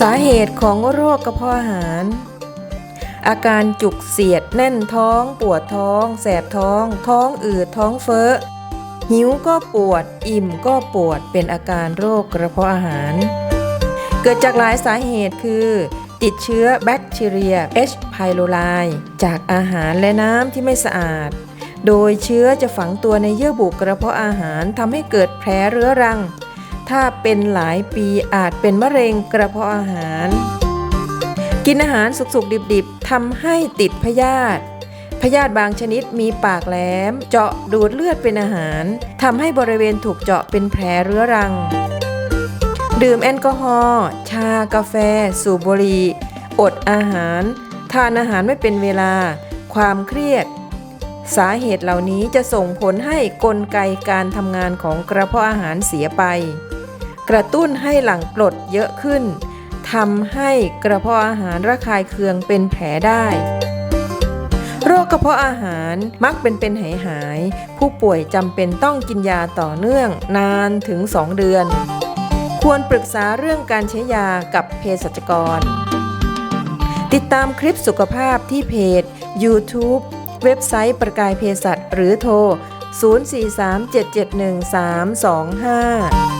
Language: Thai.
สาเหตุของโรคกระเพาะอาหาร อาการจุกเสียดแน่นท้องปวดท้อง แสบท้อง ท้องอืดท้องเฟ้อ หิวก็ปวด อิ่มก็ปวดเป็นอาการโรคกระเพาะอาหาร เกิดจากหลายสาเหตุคือ ติดเชื้อแบคทีเรีย H. pylori จากอาหารและน้ำที่ไม่สะอาด โดยเชื้อจะฝังตัวในเยื่อบุกระเพาะอาหารทำให้เกิดแผลเรื้อรัง ถ้าเป็นหลายปีอาจเป็นมะเร็งกระเพาะอาหาร กินอาหารสุกๆ ดิบๆทำให้ติดพยาธิพยาธิบางชนิดมีปากแหลม เจาะดูดเลือดเป็นอาหารทำให้บริเวณถูกเจาะเป็นแผลเรื้อรัง ดื่มแอลกอฮอล์ชากาแฟ สูบบุหรี่อดอาหาร ทานอาหารไม่เป็นเวลา ความเครียด สาเหตุเหล่านี้จะส่งผลให้กลไกการทำงานของกระเพาะอาหารเสียไป กระตุ้นให้หลั่งกรดเยอะขึ้นทำให้กระเพาะอาหารระคายเคืองเป็นแผลได้ โรคกระเพาะอาหารมักเป็นเป็นหายหาย ผู้ป่วยจำเป็นต้องกินยาต่อเนื่องนานถึง 2 เดือน ควรปรึกษาเรื่องการใช้ยากับเภสัชกร ติดตามคลิปสุขภาพที่เพจ YouTube เว็บไซต์ประกายเภสัชหรือโทร 043771325